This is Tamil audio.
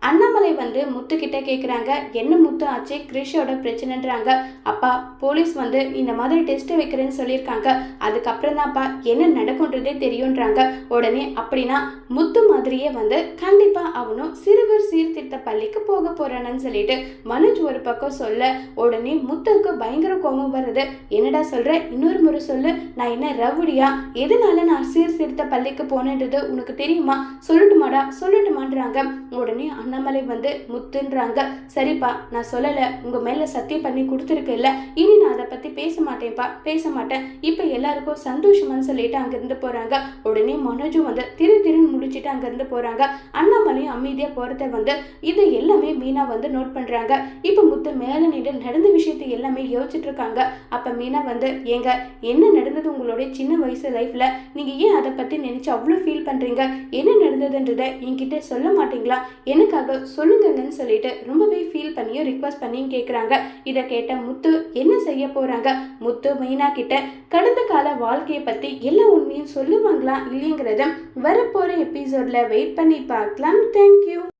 அண்ணாமலை வந்து முத்துக்கிட்ட கேட்குறாங்க என்ன முத்து ஆச்சு? கிரிஷோட பிரச்சனைன்றாங்க. அப்பா போலீஸ் வந்து இந்த மாதிரி டெஸ்ட் வைக்கிறேன்னு சொல்லியிருக்காங்க. அதுக்கப்புறம் தான்ப்பா என்ன நடக்கும்ன்றதே தெரியுன்றாங்க உடனே அப்படின்னா முத்து மாதிரியே வந்து கண்டிப்பாக அவனும் சிறுவர் சீர்திருத்த பள்ளிக்கு போக போறானன்னு சொல்லிட்டு மனுஜ் ஒரு பக்கம் சொல்ல உடனே முத்துக்கு பயங்கர கோபம் வருது என்னடா சொல்ற? இன்னொரு முறை சொல்லு. நான் என்ன ரவுடியா? எதனால நான் சீர்திருத்த பள்ளிக்கு போனேன்றது உனக்கு தெரியுமா? சொல்லட்டுமாடா? சொல்லட்டுமான்றாங்க. உடனே அண்ணாமலை வந்து முத்துன்றாங்க. சரிப்பா நான் சொல்லலை. உங்கள் மேலே சத்தியம் பண்ணி கொடுத்துருக்கேல்ல. இனி நான் அதை பற்றி பேச மாட்டேன்ப்பா. பேச மாட்டேன். இப்போ எல்லாருக்கும் சந்தோஷமான்னு சொல்லிட்டு அங்கேருந்து போகிறாங்க உடனே மனோஜும் வந்து திரு திருன்னு முடிச்சுட்டு அங்கேருந்து போகிறாங்க அண்ணாமலையும் அமைதியாக போகிறத வந்து இது எல்லாமே மீனா வந்து நோட் பண்ணுறாங்க இப்போ முத்து மேலே நின்று நடந்த விஷயத்தை எல்லாமே யோசிச்சுட்டு இருக்காங்க. அப்போ மீனா வந்து ஏங்க என்ன நடந்தது உங்களுடைய சின்ன வயசு லைஃப்பில் நீங்கள் ஏன் அதை பற்றி நினச்சி அவ்வளோ ஃபீல் பண்ணுறீங்க என்ன நடந்ததுன்றதை என்கிட்ட சொல்ல மாட்டீங்களா? எனக்கு எனக்காக சொல்லுங்கன்னு சொல்லிட்டு ரொம்பவே ஃபீல் பண்ணியும் ரிக்வஸ்ட் பண்ணியும் கேட்குறாங்க இதை கேட்ட முத்து என்ன செய்ய போகிறாங்க முத்து மீனா கிட்ட கடந்த கால வாழ்க்கையை பற்றி எல்லா உண்மையும் சொல்லுவாங்களா இல்லைங்கிறத வரப்போகிற எபிசோடில் வெயிட் பண்ணி பார்க்கலாம். தேங்க்யூ